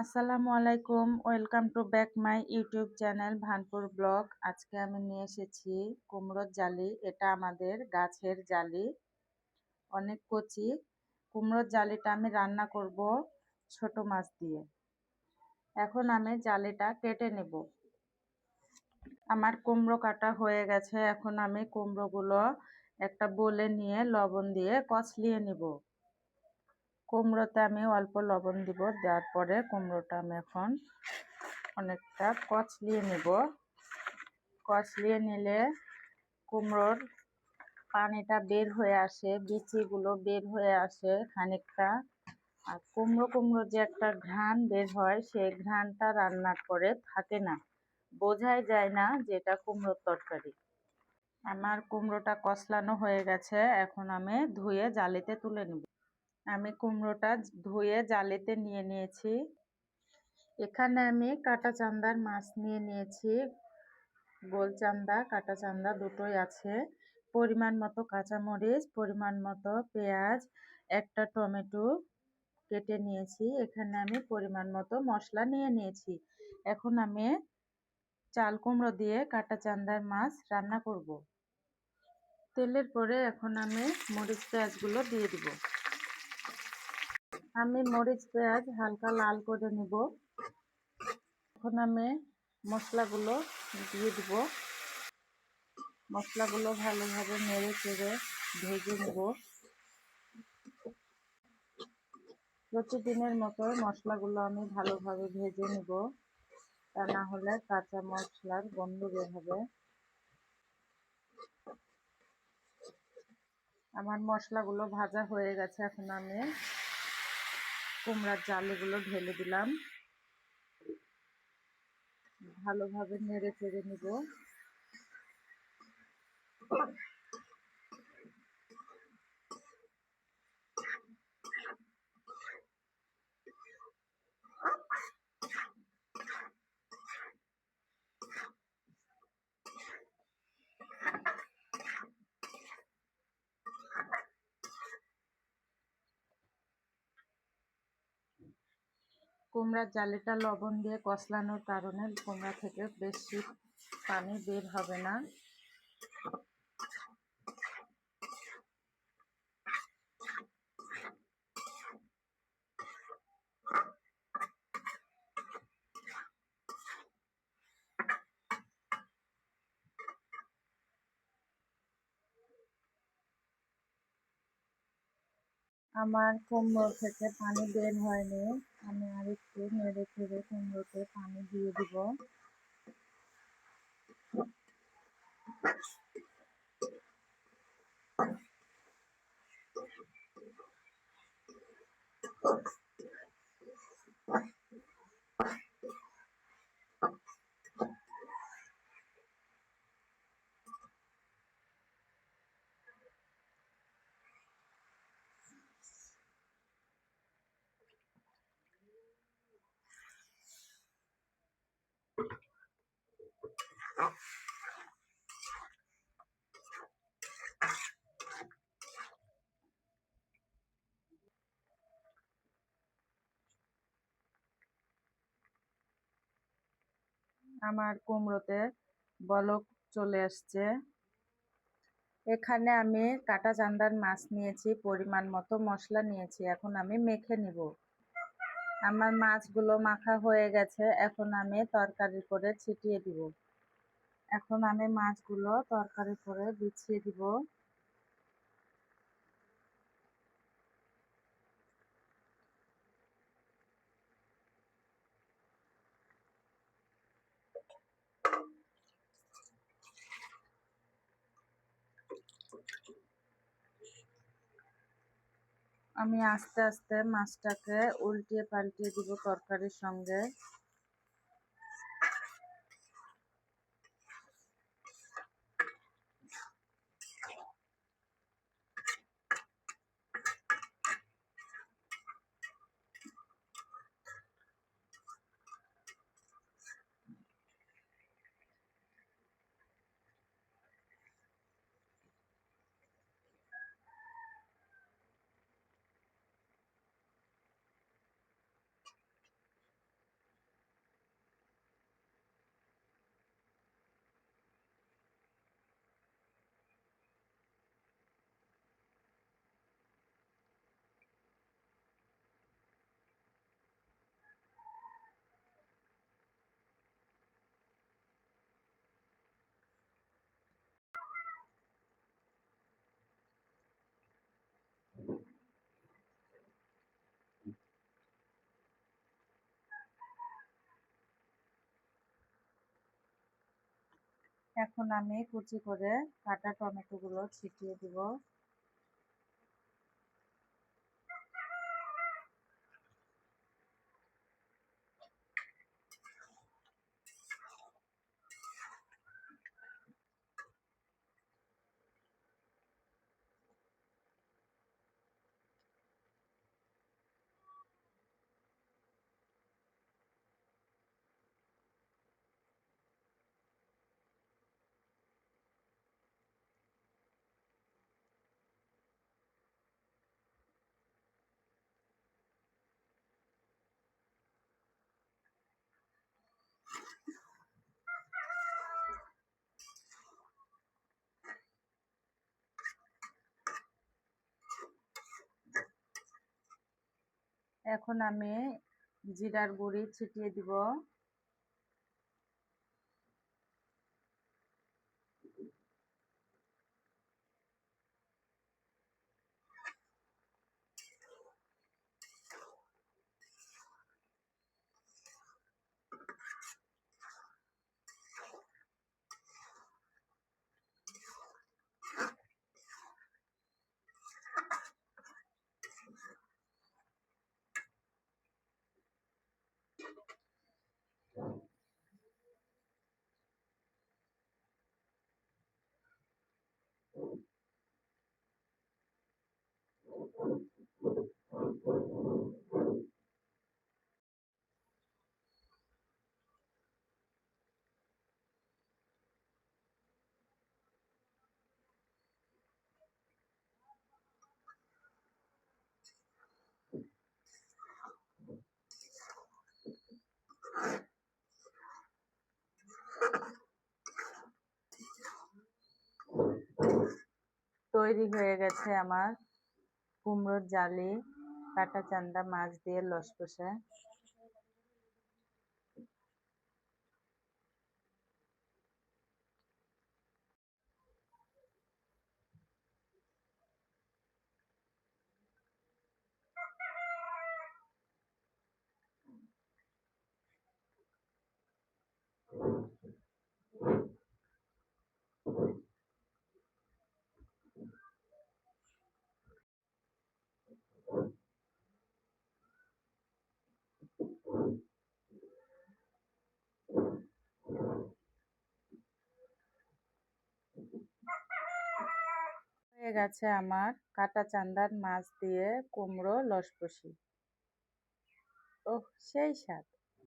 আসসালামু আলাইকুম। Welcome to back my YouTube channel Bhanpur vlog. আজকে আমি নিয়ে এসেছি কুমড়োর জালি। এটা আমাদের গাছের জালি। অনেক কচি। কুমড়োর জালিটা আমি রান্না করব ছোট মাছ দিয়ে। এখন আমি জালিটা কেটে নেব। আমার কুমড়ো কাটা হয়ে গেছে। এখন আমি কুমড়োগুলো একটা বলে নিয়ে লবণ দিয়ে কচলিয়ে নিব। কুমড়োতে আমি অল্প লবণ দিব, দেওয়ার পরে কুমড়োটা আমি এখন অনেকটা কচলিয়ে নেব। কচলিয়ে নিলে কুমড়োর পানিটা বের হয়ে আসে, বিচিগুলো বের হয়ে আসে খানিকটা। আর কুমড়ো কুমড়ো যে একটা ঘ্রাণ বের হয়, সেই ঘ্রাণটা রান্না করে থাকে না, বোঝাই যায় না যে এটা কুমড়োর তরকারি। আমার কুমড়োটা কচলানো হয়ে গেছে, এখন আমি ধুয়ে জালিতে তুলে নেব। আমি কুমড়োটা ধুয়ে জালেতে নিয়ে নিয়েছি। এখানে আমি কাটা চান্দার মাছ নিয়ে নিয়েছি। গোল চান্দা, কাটা চান্দা দুটোই আছে। পরিমাণ মতো কাঁচামরিচ, পরিমাণ মতো পেঁয়াজ, একটা টমেটো কেটে নিয়েছি। এখানে আমি পরিমাণ মতো মশলা নিয়ে নিয়েছি। এখন আমি চাল কুমড়ো দিয়ে কাটা চান্দার মাছ রান্না করব। তেলের পরে এখন আমি মরিচ, পেঁয়াজগুলো দিয়ে দিব। আমি মরিচ পেঁয়াজ হালকা লাল করে নিব। এখন আমি মশলাগুলো দিয়ে দিব। মশলাগুলো ভালোভাবে নেড়ে চেড়ে ভেজে নেব। প্রতিদিনের মতো মশলাগুলো আমি ভালোভাবে ভেজে নেব। তা না হলে কাঁচা মশলার গন্ধ বের হবে। আমার মশলাগুলো ভাজা হয়ে গেছে। এখন আমি কুমড়ার জাল এগুলো ঢেলে দিলাম। ভালোভাবে নেড়ে চেড়ে নিব। কুমড়ার জালিটা লবণ দিয়ে কষলানোর কারণে কুমড়া থেকে বেশি পানি বের হবে না। আমার কুমড়ো থেকে পানি বের হয়নি। আমি আর একটু নেড়ে ফেড়ে কুমড়োতে পানি দিয়ে দিব। আমার কুমড়োতে বলক চলে আসছে। এখানে আমি কাটা চান্দার মাছ নিয়েছি, পরিমাণ মতো মশলা নিয়েছি, এখন আমি মেখে নিব। আমার মাছগুলো মাখা হয়ে গেছে, এখন আমি তরকারি করে ছিটিয়ে দিব। এখন আমি মাছগুলো তরকারি করে বিছিয়ে দিব। আমি আস্তে আস্তে মাছটাকে উল্টিয়ে পাল্টিয়ে দিব তরকারির সঙ্গে। এখন আমি কুচি করে কাটা টমেটোগুলো ছিটিয়ে দিব। এখন আমি জিরার গুঁড়ি ছিটিয়ে দিব। তৈরি হয়ে গেছে আমার কুমড়োর জালি কাটা চান্দা মাছ দিয়ে লসকষা গেছে আমার কাটা চান্দার মাছ দিয়ে কুমড়ো লসপসি। ওহ সেই স্বাদ।